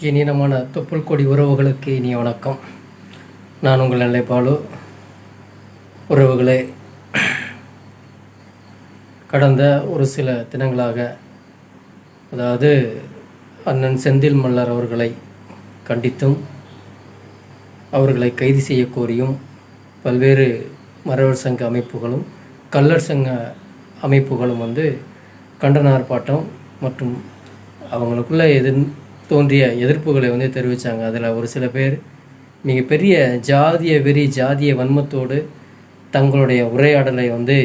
இனியனமான தொப்புள் கொடி உறவுகளுக்கு இனிய வணக்கம். நான் உங்கள் நிலைப்பாலு உறவுகளே கடந்த ஒரு சில தினங்களாக அதாவது அண்ணன் செந்தில் மல்லர் அவர்களை கண்டித்தும் அவர்களை கைது செய்ய கோரியும் பல்வேறு மறவர் சங்க அமைப்புகளும் கள்ளர் சங்க அமைப்புகளும் வந்து கண்டன ஆர்ப்பாட்டம் மற்றும் அவங்களுக்குள்ள எதிர் தோன்றிய எதிர்ப்புகளை வந்து தெரிவித்தாங்க அதில் ஒரு சில பேர் மிகப்பெரிய ஜாதிய வெறி ஜாதிய வன்மத்தோடு தங்களுடைய உரையாடலை வந்து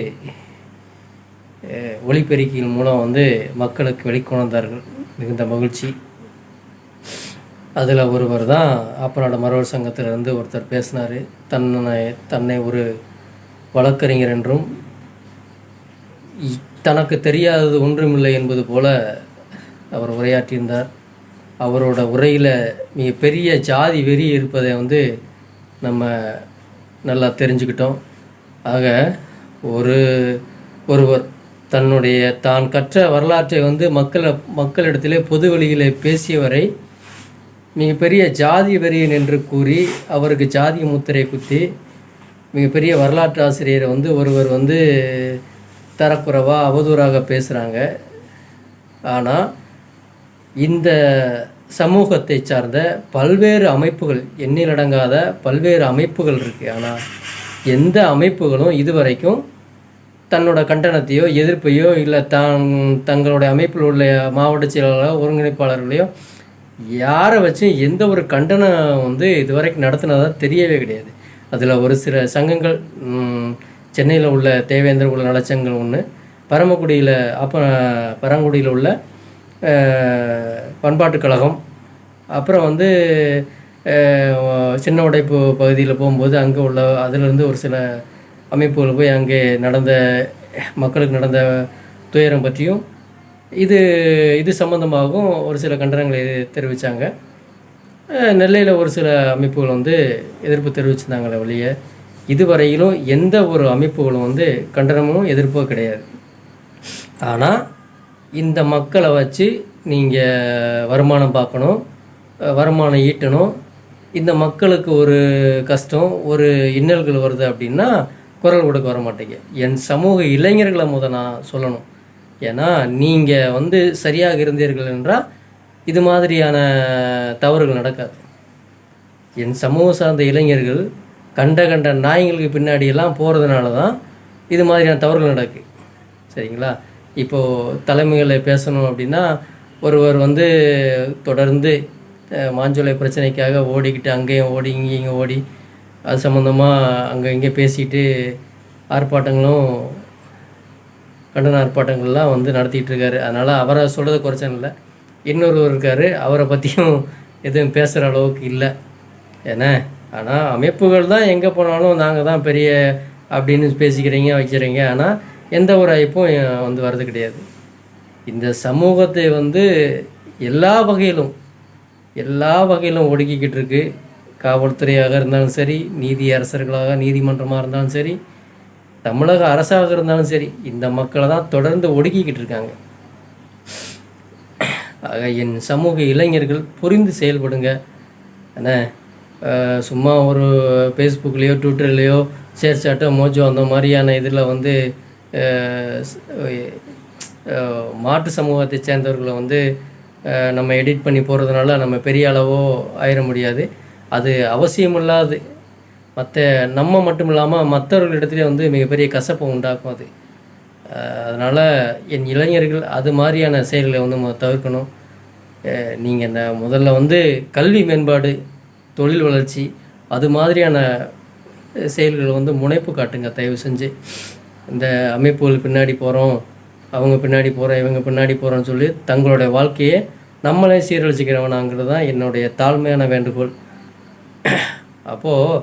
ஒளிப்பெருக்கியின் மூலம் வந்து மக்களுக்கு வெளிக்கொணர்ந்தார்கள். மிகுந்த மகிழ்ச்சி. அதில் ஒருவர் தான் ஆப்பநாடு மரவர் சங்கத்திலிருந்து ஒருத்தர் பேசினார். தன்னை தன்னை ஒரு வழக்கறிஞர் என்றும் தனக்கு தெரியாதது ஒன்றுமில்லை என்பது போல அவர் உரையாற்றியிருந்தார். அவரோட உரையில் மிகப்பெரிய ஜாதி வெறி இருப்பதை வந்து நம்ம நல்லா தெரிஞ்சுக்கிட்டோம். ஆக ஒரு ஒருவர் தன்னுடைய தான் கற்ற வரலாற்றை வந்து மக்களை மக்களிடத்திலே பொது வெளியிலே பேசியவரை மிகப்பெரிய ஜாதி வெறியன் என்று கூறி அவருக்கு ஜாதி முத்திரை குத்தி மிகப்பெரிய வரலாற்று ஆசிரியரை வந்து ஒருவர் வந்து தரக்குறவாக அவதூறாக பேசுகிறாங்க ஆனால் இந்த சமூகத்தை சார்ந்த பல்வேறு அமைப்புகள் எண்ணிலடங்காத பல்வேறு அமைப்புகள் இருக்குது ஆனால் எந்த அமைப்புகளும் இதுவரைக்கும் தன்னோட கண்டனத்தையோ எதிர்ப்பையோ இல்லை தான் தங்களுடைய அமைப்பில் உள்ள மாவட்ட செயலாளர்களோ ஒருங்கிணைப்பாளர்களையோ யாரை வச்சு எந்த ஒரு கண்டனம் வந்து இதுவரைக்கும் நடத்தினதாக தெரியவே கிடையாது. அதில் ஒரு சில சங்கங்கள் சென்னையில் உள்ள தேவேந்திர உள்ள நலச்சங்கம் ஒன்று பரமக்குடியில் அப்போ பரங்குடியில் உள்ள பண்பாட்டுக் கழகம். அப்புறம் வந்து சின்ன உடைப்பு பகுதியில் போகும்போது அங்கே உள்ள அதிலிருந்து ஒரு சில அமைப்புகள் போய் அங்கே நடந்த மக்களுக்கு நடந்த துயரம் பற்றியும் இது இது சம்பந்தமாகவும் ஒரு சில கண்டனங்களை தெரிவித்தாங்க நெல்லையில் ஒரு சில அமைப்புகள் வந்து எதிர்ப்பு தெரிவிச்சிருந்தாங்களே ஒழிய இதுவரையிலும் எந்த ஒரு அமைப்புகளும் வந்து கண்டனமும் எதிர்ப்போ கிடையாது. ஆனால் இந்த மக்களை வச்சு நீங்கள் வருமானம் பார்க்கணும் வருமானம் ஈட்டணும். இந்த மக்களுக்கு ஒரு கஷ்டம் ஒரு இன்னல்கள் வருது அப்படின்னா குரல் கொடுக்க வர மாட்டேங்க. என் சமூக இளைஞர்களை முத நான் சொல்லணும். ஏன்னா நீங்கள் வந்து சரியாக இருந்தீர்கள் என்றால் இது மாதிரியான தவறுகள் நடக்காது. என் சமூகம் சார்ந்த இளைஞர்கள் கண்ட கண்ட நாய்களுக்கு பின்னாடியெல்லாம் போகிறதுனால தான் இது மாதிரியான தவறுகள் நடக்குது சரிங்களா? இப்போது தலைமைகளை பேசணும் அப்படின்னா ஒருவர் வந்து தொடர்ந்து மாஞ்சோலை பிரச்சனைக்காக ஓடிக்கிட்டு அங்கேயும் ஓடி இங்கேயும் ஓடி அது சம்மந்தமாக அங்கே இங்கே பேசிட்டு ஆர்ப்பாட்டங்களும் கண்டன ஆர்ப்பாட்டங்கள்லாம் வந்து நடத்திட்டு இருக்காரு அதனால் அவரை சொல்கிறது குறைச்சன இல்லை. இன்னொருவர் இருக்கார் அவரை பற்றியும் எதுவும் பேசுகிற அளவுக்கு இல்லை. ஏன்னா ஆனால் அமைப்புகள் தான் எங்கே போனாலும் நாங்கள் தான் பெரிய அப்படின்னு பேசிக்கிறீங்க வைக்கிறீங்க. ஆனால் எந்த ஒரு ஐப்பும் வந்து வர்றது கிடையாது. இந்த சமூகத்தை வந்து எல்லா வகையிலும் எல்லா வகையிலும் ஒடுக்கிக்கிட்டு இருக்கு. காவல்துறையாக இருந்தாலும் சரி நீதி அரசர்களாக நீதிமன்றமாக இருந்தாலும் சரி தமிழக அரசாக இருந்தாலும் சரி இந்த மக்களை தான் தொடர்ந்து ஒடுக்கிக்கிட்டு இருக்காங்க. ஆக என் சமூக இளைஞர்கள் புரிந்து செயல்படுங்க. என்ன சும்மா ஒரு ஃபேஸ்புக்லேயோ ட்விட்டர்லேயோ ஷேர் சாட்டோ மோஜோ அந்த மாதிரியான இதில் வந்து மாற்று மாட்டு சமூகத்தை சேர்ந்தவர்களை வந்து நம்ம எடிட் பண்ணி போகிறதுனால நம்ம பெரிய அளவோ ஆயிட முடியாது. அது அவசியமில்லாது. மற்ற நம்ம மட்டும் இல்லாமல் மற்றவர்களிடத்துலேயே வந்து மிகப்பெரிய கசப்பை உண்டாக்கும் அது. அதனால் என் இளைஞர்கள் அது மாதிரியான செயல்களை வந்து தவிர்க்கணும். நீங்கள் இந்த முதல்ல வந்து கல்வி மேம்பாடு தொழில் வளர்ச்சி அது மாதிரியான செயல்கள் செயல்களை வந்து முனைப்பு காட்டுங்க. தயவு செஞ்சு. இந்த அமைப்புகள் பின்னாடி போகிறோம் அவங்க பின்னாடி போகிறோம் இவங்க பின்னாடி போகிறோம்னு சொல்லி தங்களுடைய வாழ்க்கையை நம்மளே சீரழிச்சிக்கிறவனாங்கிறது தான் என்னுடைய தாழ்மையான வேண்டுகோள். அப்போது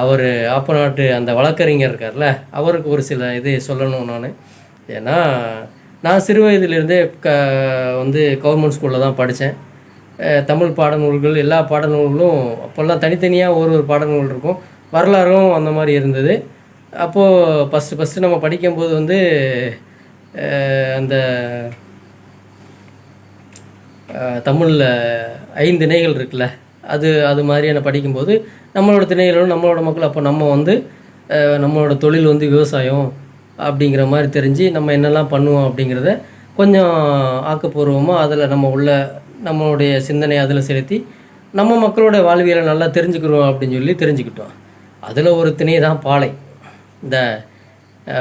அவர் ஆப்ப நாட்டு அந்த வழக்கறிஞர் இருக்கார்ல அவருக்கு ஒரு சில இது சொல்லணும் நான். ஏன்னா நான் சிறு வயதிலிருந்தே க வந்து கவர்மெண்ட் ஸ்கூலில் தான் படித்தேன் தமிழ் பாடநூல்கள் எல்லா பாடநூல்களும் அப்போல்லாம் தனித்தனியாக ஒரு ஒரு பாடநூல் இருக்கும். வரலாறும் அந்த மாதிரி இருந்தது. அப்போது ஃபஸ்ட்டு ஃபஸ்ட்டு நம்ம படிக்கும்போது வந்து அந்த தமிழில் ஐந்து திணைகள் இருக்குல்ல அது அது மாதிரியான படிக்கும்போது நம்மளோட திணைகளும் நம்மளோட மக்கள் அப்போ நம்ம வந்து நம்மளோட தொழில் வந்து விவசாயம் அப்படிங்கிற மாதிரி தெரிஞ்சு நம்ம என்னெல்லாம் பண்ணுவோம் அப்படிங்கிறத கொஞ்சம் ஆக்கப்பூர்வமாக அதில் நம்ம உள்ள நம்மளுடைய சிந்தனையை அதில் செலுத்தி நம்ம மக்களோட வாழ்வியலை நல்லா தெரிஞ்சுக்கிறோம் அப்படின்னு சொல்லி தெரிஞ்சுக்கிட்டோம். அதில் ஒரு திணை தான் பாலை. இந்த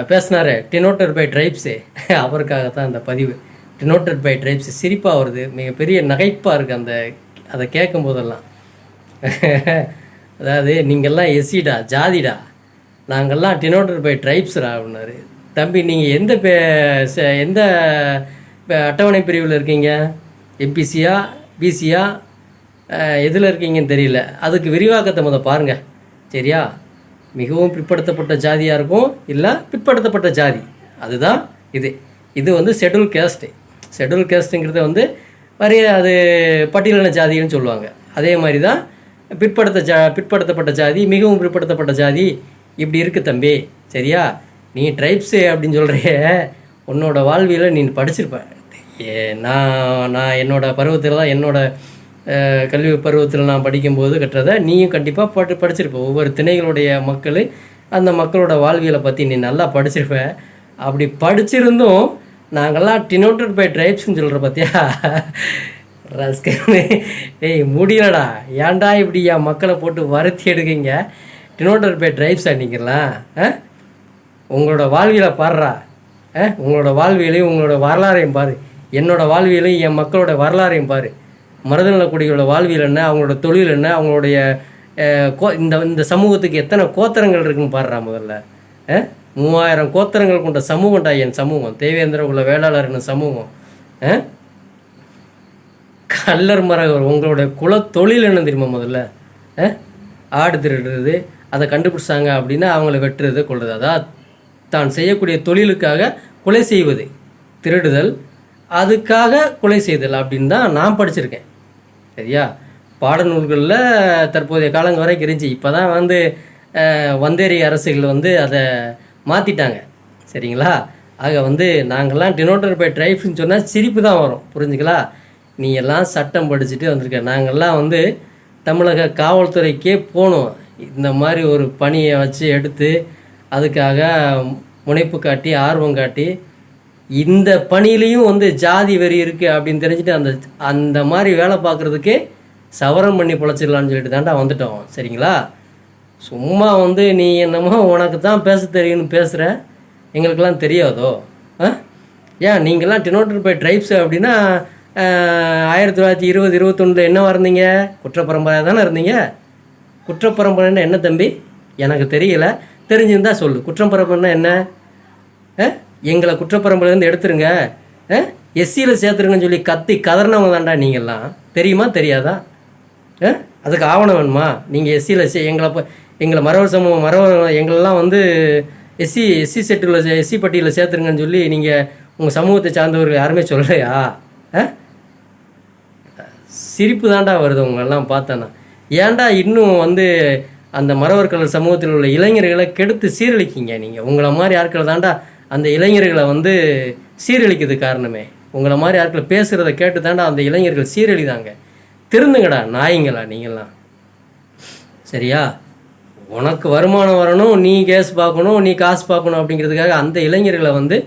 பேசினார் டினோட்டர் பை ட்ரைப்ஸு அவருக்காக தான் இந்த பதிவு. டினோட்டட் பை ட்ரைப்ஸ் சிரிப்பாக வருது. மிகப்பெரிய நகைப்பாக இருக்குது அந்த அதை கேட்கும் போதெல்லாம் அதாவது நீங்கள்லாம் எஸ்சிடா ஜாதிடா? நாங்கள்லாம் டினோட்டட் பை ட்ரைப்ஸ்ரா அப்படின்னாரு. தம்பி நீங்கள் எந்த பே ச- எந்த அட்டவணை பிரிவில் இருக்கீங்க? எம்பிசியா பிசியா? எதில் இருக்கீங்கன்னு தெரியல. அதுக்கு விரிவாக்கத்தை முத பாருங்கள் சரியா? மிகவும் பிற்படுத்தப்பட்ட ஜாதியாக இருக்கும் இல்லை பிற்படுத்தப்பட்ட ஜாதி. அதுதான் இது. இது வந்து ஷெட்யூல் கேஸ்ட்டு ஷெட்யூல் கேஸ்ட்டுங்கிறது வந்து வரைய அது பட்டியலின ஜாதின்னு சொல்லுவாங்க. அதே மாதிரி தான் பிற்படுத்த ஜா பிற்படுத்தப்பட்ட ஜாதி மிகவும் பிற்படுத்தப்பட்ட ஜாதி இப்படி இருக்குது தம்பி. சரியா? நீ ட்ரைப்ஸு அப்படின்னு சொல்கிறிய உன்னோட வாழ்வியில் நீ படிச்சிருப்ப. ஏ, நான் நான் என்னோடய பருவத்தில் தான் என்னோடய கல்வி பருவத்தில் நான் படிக்கும்போது கட்டுறதை நீயும் கண்டிப்பாக பட்டு படிச்சிருப்ப. ஒவ்வொரு திணைகளுடைய மக்கள் அந்த மக்களோட வாழ்வியலை பற்றி நீ நல்லா படிச்சிருப்ப. அப்படி படிச்சிருந்தும் நாங்கள்லாம் டினோட்டட் பை ட்ரைப்ஸ்னு சொல்கிற பார்த்தியா ரஸ்கன்னு ஏய் முடியலடா. ஏன்டா இப்படி என் மக்களை போட்டு வருத்தி எடுக்கீங்க? டினோட்டட் பை ட்ரைப்ஸா நீங்கலாம் ஆ உங்களோட வாழ்வியலை பாடுறா ஆ உங்களோட வாழ்வியலையும் உங்களோட வரலாறையும் பாரு. என்னோட வாழ்வியலையும் என் மக்களோட வரலாறையும் பாரு. மருதநலக்குடிகளோட வாழ்வியல் என்ன அவங்களோட தொழில் என்ன அவங்களுடைய கோ இந்த இந்த சமூகத்துக்கு எத்தனை கோத்திரங்கள் இருக்குன்னு பாடுறா முதல்ல. ஆ மூவாயிரம் கோத்திரங்கள் கொண்ட சமூகம்டா என் சமூகம். தேவேந்திர உள்ள வேளாளர் சமூகம். ஆ கல்லர் மரகர் உங்களுடைய குல தொழில் என்ன தெரியுமா முதல்ல? ஆடு திருடுறது அதை கண்டுபிடிச்சாங்க அப்படின்னா அவங்கள வெட்டுறது கொள்வது அதான் தான் செய்யக்கூடிய தொழிலுக்காக கொலை செய்வது. திருடுதல் அதுக்காக கொலை செய்தல் அப்படின்னு தான் நான் படிச்சிருக்கேன். சரியா? பாடநூல்களில் தற்போதைய காலங்க வரைக்கும் இருந்துச்சு. இப்போ தான் வந்து அஹ், வந்தேரி அரசுகள் வந்து அதை மாற்றிட்டாங்க சரிங்களா? ஆக வந்து நாங்கள்லாம் டினோட்டர் பை ட்ரைஃப்னு சொன்னால் சிரிப்பு தான் வரும். புரிஞ்சுங்களா? நீ எல்லாம் சட்டம் படிச்சுட்டு வந்திருக்க. நாங்கள்லாம் வந்து தமிழக காவல்துறைக்கே போனோம். இந்த மாதிரி ஒரு பணியை வச்சு எடுத்து அதுக்காக முனைப்பு காட்டி ஆர்வம் காட்டி இந்த பணியிலையும் வந்து ஜாதி வெறி இருக்குது அப்படின்னு தெரிஞ்சுட்டு அந்த அந்த மாதிரி வேலை பார்க்குறதுக்கே சவரம் பண்ணி பொழைச்சிடலான்னு சொல்லிட்டு தாண்டா வந்துட்டோம். சரிங்களா? சும்மா வந்து நீ என்னமோ உனக்கு தான் பேச தெரியும்னு பேசுகிற எங்களுக்கெல்லாம் தெரியாதோ? ஆ? ஏன் நீங்கள்லாம் டினோட்டர் பை ட்ரைப்ஸ் அப்படின்னா ஆயிரத்தி தொள்ளாயிரத்தி இருபது இருபத்தொன்னில் என்னவா இருந்தீங்க குற்றப்பரம்பரை தானே இருந்தீங்க? குற்றப்பரம்பரைன்னா என்ன தம்பி? எனக்கு தெரியல. தெரிஞ்சிருந்தா சொல்லு. குற்றப்பரம்பரைன்னா என்ன? ஆ? எங்களை குற்றப்பரம்புலேருந்து எடுத்துருங்க. எஸ்சியில் சேர்த்துருங்கன்னு சொல்லி கத்தி கதறினவங்க தான்டா நீங்கள்லாம் தெரியுமா? தெரியாதா? ஆ? அதுக்கு ஆவணம் வேணுமா? நீங்கள் எஸ்சியில் சே எங்களை ப- எங்களை மரவர் சமூகம் மரவர் எங்களெல்லாம் வந்து எஸ்சி எஸ்சி செட்டில் எஸ்சி பட்டியலில் சேர்த்துருங்கன்னு சொல்லி நீங்கள் உங்கள் சமூகத்தை சார்ந்தவர்கள் யாருமே சொல்லலையா? ஆ? சிரிப்பு தாண்டா வருது உங்களெல்லாம் பார்த்தேன்னா. ஏன்டா இன்னும் வந்து அந்த மரவர்கள் சமூகத்தில் உள்ள இளைஞர்களை கெடுத்து சீரழிக்கிங்க நீங்கள் உங்களை மாதிரி ஆட்கள் தாண்டா அந்த இளைஞர்களை வந்து சீரழிக்கிறது காரணமே. உங்களை மாதிரி ஆட்கள் பேசுகிறத கேட்டு தாண்டா அந்த இளைஞர்கள் சீரழிதாங்க. திருந்துங்கடா நாய்ங்களா நீங்களாம் சரியா? உனக்கு வருமானம் வரணும் நீ கேஸ் பார்க்கணும் நீ காசு பார்க்கணும் அப்படிங்கிறதுக்காக அந்த இளைஞர்களை வந்து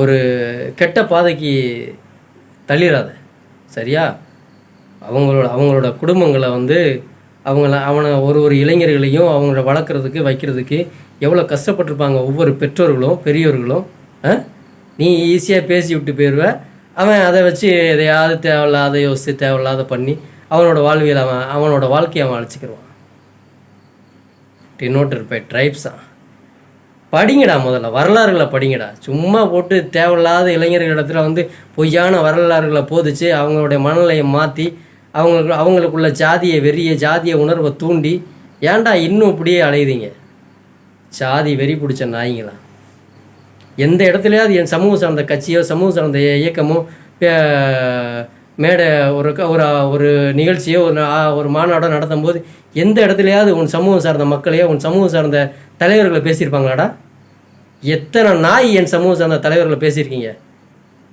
ஒரு கெட்ட பாதைக்கு தள்ளிடாத சரியா? அவங்களோட அவங்களோட குடும்பங்களை வந்து அவங்கள அவனை ஒரு ஒரு இளைஞர்களையும் அவங்கள வளர்க்குறதுக்கு வைக்கிறதுக்கு எவ்வளோ கஷ்டப்பட்டிருப்பாங்க ஒவ்வொரு பெற்றோர்களும் பெரியோர்களும் ஆ? நீ ஈஸியாக பேசி விட்டு போயிடுவ அவன் அதை வச்சு எதையாவது தேவையில்லாத யோசித்து தேவையில்லாத பண்ணி அவனோட வாழ்வியல் அவன் அவனோட வாழ்க்கையை அவன் அழைச்சிக்கிடுவான் டினோட்டர் பை ட்ரைப்ஸா. படிங்கடா முதல்ல வரலாறுகளை படிங்கடா. சும்மா போட்டு தேவையில்லாத இளைஞர்கள் இடத்துல வந்து பொய்யான வரலாறுகளை போதிச்சு அவங்களுடைய மனநிலையை மாற்றி அவங்களுக்கு அவங்களுக்குள்ள ஜாதிய வெறிய ஜாதிய உணர்வை தூண்டி ஏன்டா இன்னும் இப்படியே அலையுதீங்க? ஜாதி வெறி பிடிச்ச நாய்ங்களா? எந்த இடத்துலையாவது என் சமூகம் சார்ந்த கட்சியோ சமூகம் சார்ந்த இயக்கமோ மேடை ஒரு ஒரு ஒரு நிகழ்ச்சியோ ஒரு ஒரு மாநாடோ நடத்தும் போது எந்த இடத்துலையாவது உன் சமூகம் சார்ந்த மக்களையோ உன் சமூகம் சார்ந்த தலைவர்களை பேசியிருப்பாங்களாடா? எத்தனை நாய் என் சமூகம் சார்ந்த தலைவர்களை பேசியிருக்கீங்க?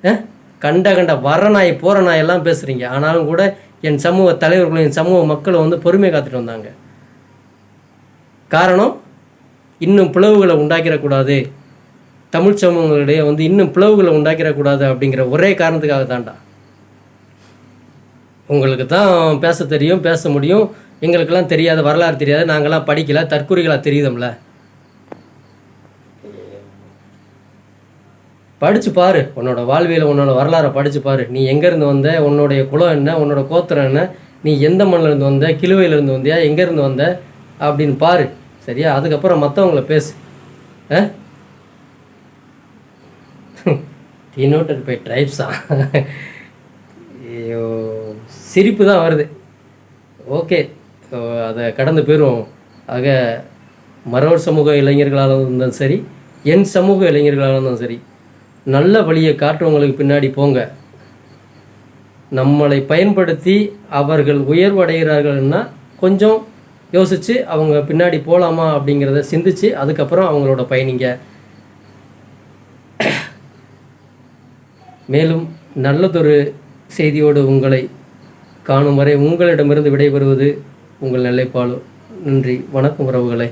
ஆ? கண்ட கண்ட வர நாய் போகிற நாய் எல்லாம் பேசுகிறீங்க ஆனாலும் கூட என் சமூக தலைவர்களும் என் சமூக மக்களும் வந்து பொறுமை காத்துட்டு வந்தாங்க. காரணம் இன்னும் பிளவுகளை உண்டாக்கிடக்கூடாது. தமிழ் சமூகங்களிடையே வந்து இன்னும் பிளவுகளை உண்டாக்கிடக்கூடாது அப்படிங்கிற ஒரே காரணத்துக்காக தாண்டா உங்களுக்கு தான் பேச தெரியும் பேச முடியும். எங்களுக்கெல்லாம் தெரியாத வரலாறு தெரியாது. நாங்களாம் படிக்கல தற்குறிகளாக தெரியுதம்ல. படித்து பாரு. உன்னோட வாழ்வியல உன்னோட வரலாறை படித்து பாரு. நீ எங்கேருந்து வந்த? உன்னுடைய குலம் என்ன? உன்னோட கோத்திரம் என்ன? நீ எந்த மண்ணிலேருந்து வந்த? கிலுவையிலேருந்து வந்தியா? எங்கேருந்து வந்த? அப்படின்னு பாரு. சரியா? அதுக்கப்புறம் மற்றவங்கள பேசு. ஆ? டினோட்டட் பை ட்ரைப்ஸா ஐயோ சிரிப்பு தான் வருது. ஓகே. அதை கடந்து போயிடும் ஆக மறவர் சமூக இளைஞர்களாக இருந்தாலும் சரி என் சமூக இளைஞர்களாக இருந்தாலும் சரி நல்ல வழியை காட்டுறவங்களுக்கு பின்னாடி போங்க. நம்மளை பயன்படுத்தி அவர்கள் உயர்வடைகிறார்கள்னா கொஞ்சம் யோசித்து அவங்க பின்னாடி போகலாமா அப்படிங்கிறத சிந்திச்சு அதுக்கப்புறம் அவங்களோட பயணிங்க. மேலும் நல்லதொரு செய்தியோடு உங்களை காணும் வரை உங்களிடமிருந்து விடைபெறுவது உங்கள் நிலைப்பாடு நன்றி. வணக்கம் உறவுகளை.